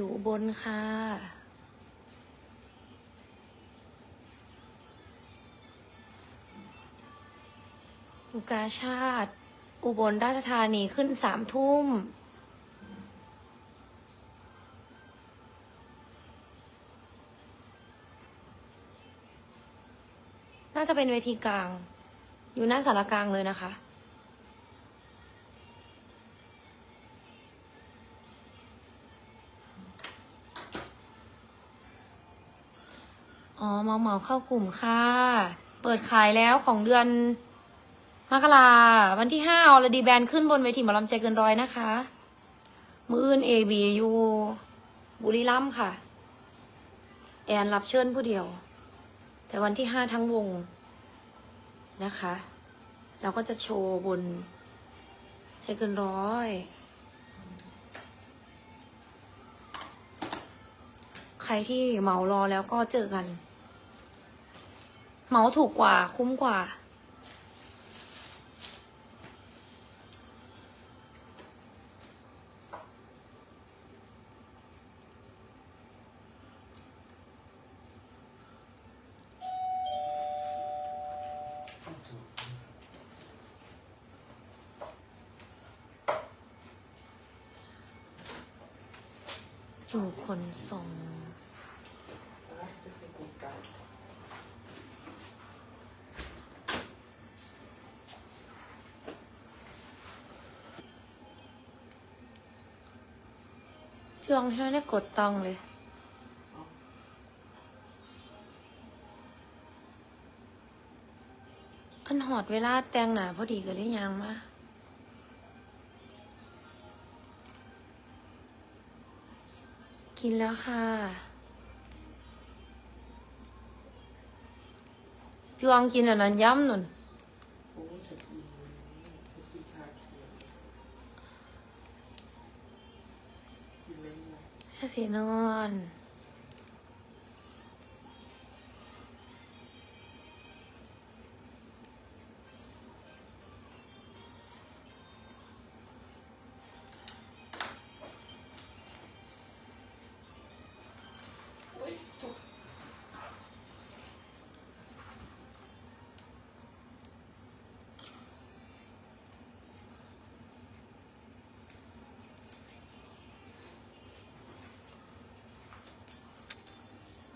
อยู่อุบนค่ะ อยู่กาชาติอุบลราชธานีขึ้นสามทุ่ม น่าจะเป็นเวทีกลาง อยู่หน้าสารกลางเลยนะคะ อ๋อเมาเมาเข้ากลุ่มค่ะ เปิดขายแล้วของเดือนมกราวันที่ห้าออลดีแบนขึ้นบนเวทีหมอลำใจเกินร้อยนะคะ มืออื่นเอบียูบุรีรัมค่ะ แอนรับเชิญผู้เดียว แต่วันที่ห้าทั้งวงนะคะ เราก็จะโชว์บนใจเกินร้อยใครที่เหมารอแล้วก็เจอกัน เหมาถูกกว่า คุ้มกว่า อยู่ขนส่ง จืองให้ได้กดตังเลย อันหอดเวลาแต่งหนาพอดีกันหรือยังมากินแล้วค่ะจวงกินอันนั้นย้ำหนุน นะแค่สีนอน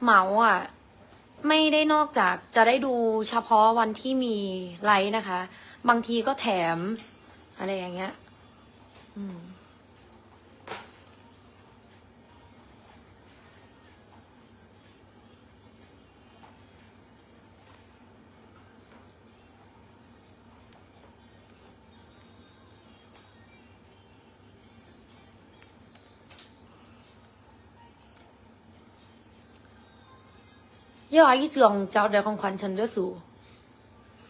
เหมาอะไม่ได้นอกจากจะได้ดูเฉพาะวันที่มีไลฟ์นะคะ บางทีก็แถมอะไรอย่างเงี้ย อืม ย่อยี่เสืองเจ้าเดียวของขวัญฉันเด้อสู่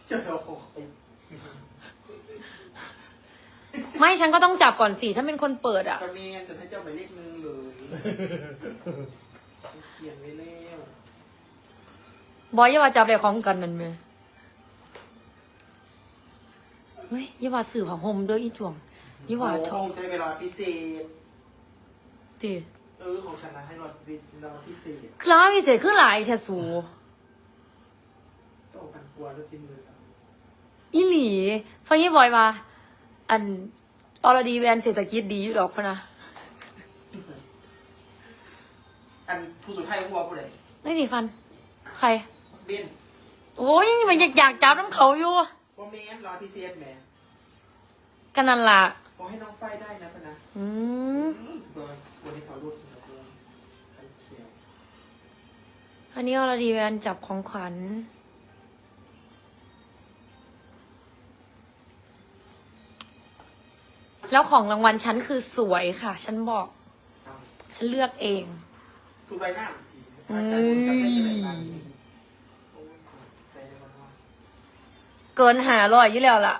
เจ้าชาวโคกไม่ฉันก็ต้องจับก่อนสิฉันเป็นคนเปิดอะตอนนี้จะให้เจ้าหมายเลขหนึ่งเลยเขียนไว้แล้วบอยอย่าว่าจับได้ของกันนั่นไหมเฮ้ยอย่าว่าสื่อของโฮมเด้ออีจวงอย่าว่าโอ้ทองใช้เวลาพิเศษตีเออของฉันนะให้รอเวลาพิเศษคล้าวอีเสขึ้นหลายแท้สูต้องพันกลัวแล้วสิ้นเลยอะอีหลีฟังยี่บอยว่าอันออรดีแวนเศรษฐกิจดีอยู่ดอกพะนะอันผู้สุดท้ายหัวผู้ใดนี่สิฟัน ใคร เบนโอ้ยยังมันอยากอยากจับน้ำเขาอยู่ว่าแมนรอพิเศษแหมกันนั่นล่ะขอให้น้องไฟได้นะพะนะอืมเบอร์วันนี้เขารูด อันนี้อรดีแวนจับของขวัญ แล้วของรางวัลฉันคือสวยค่ะ ฉันบอก ฉันเลือกเองสูดใบหน้าเอ้ยจำได้ยังไงบ้างโอ้ยใส่ได้บ้างวะเกินหาร้อยอยู่แล้วล่ะ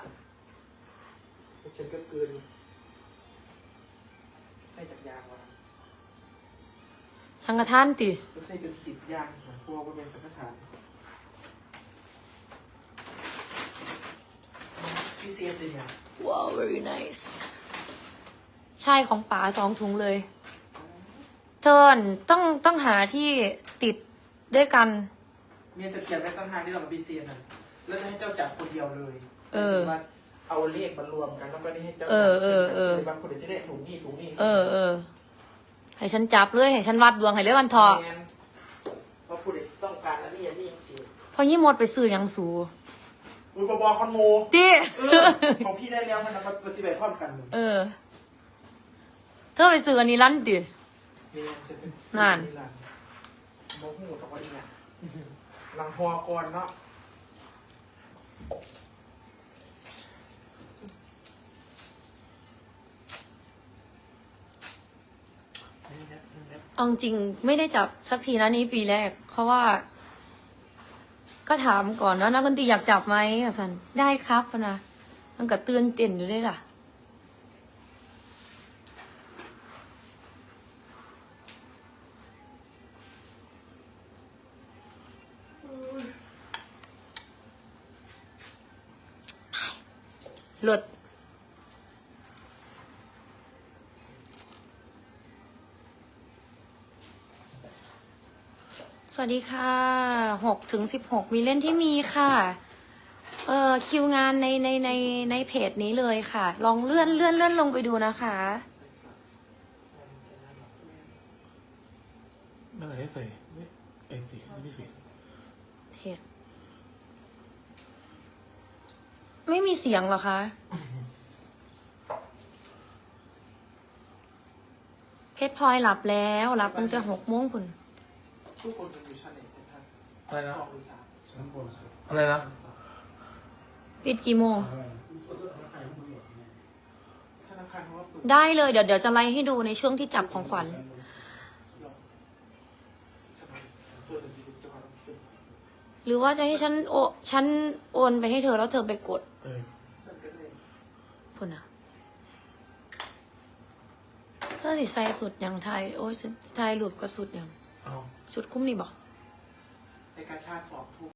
ฉันก็เกิน สังฆทานติจะใส่เป็นสิบยางเหมือนพวกว่าเป็นสังฆทานพี่เซฟเลยเนี่ยว้าว very nice ใช่ของป๋าสองถุงเลย เทิร์นต้องต้องหาที่ติดด้วยกัน เมียจะเขียนไว้ตั้งทางที่เรามาพิเศษนะแล้วจะให้เจ้าจับคนเดียวเลยเออ ว่าเอาเลขมารวมกันแล้วก็นี่ให้เจ้าเออเออเออบางคนเดี๋ยวจะได้ถุงนี่ถุงนี่ เออเออ ให้ฉันจับเลยให้ฉันวัดดวงให้เลยวันทอแม่นเพราะผู้ใดต้องการอันนี้อันนี้ยังสิพอยี่หมดไปซื้อหยังสูอุยบอบอคอนโมตีเออของพี่ได้แล้วมันมาปฏิบัติพร้อมกันเออ เธอไปซื้ออันนี้ร้านตินี่จะเป็นนั่นหลังโมหูตะวันเนี่ยหลังหัวก่อนเนาะ เอาจริงไม่ได้จับสักทีนะนี้ปีแรก เพราะว่า ก็ถามก่อนว่านักดนตรีอยากจับไหมอะสันได้ครับพะนะมันก็เตือนเต้นอยู่เลยล่ะหลุด สวัสดีค่ะหกถึงสิบหกมีเล่นที่มีค่ะ เอ่อคิวงานในในในในเพจนี้เลยค่ะ ลองเลื่อนเลื่อนเลื่อนลงไปดูนะคะไม่ได้ใส่ไม่เอ็นสิที่ไม่ผิดเพจไม่มีเสียงเหรอคะ เพชรพลอยหลับแล้วหลับตั้งแต่หกโมงคุณ ทุกคนมันอยู่ชั้นไหนเซ็นทรัลอะไรนะ สองหรือสามชั้นบนสุดอะไรนะปิดกี่โมงธนาคารเขาว่าเปิดได้เลยเดี๋ยวเดี๋ยวจะไล่ให้ดูในช่วงที่จับของขวัญสบายส่วนจะมีจังหวัดเป็นหรือว่าจะให้ฉันโอฉันโอนไปให้เธอแล้วเธอไปกดเออส่วนกันเลยพุ่นนะเธอสิใส่สุดอย่างไทย โอ้ยฉันไทยหลุดก็สุดอย่าง ชุดคุ้มนี่บอก ในกาชาติสอบทุก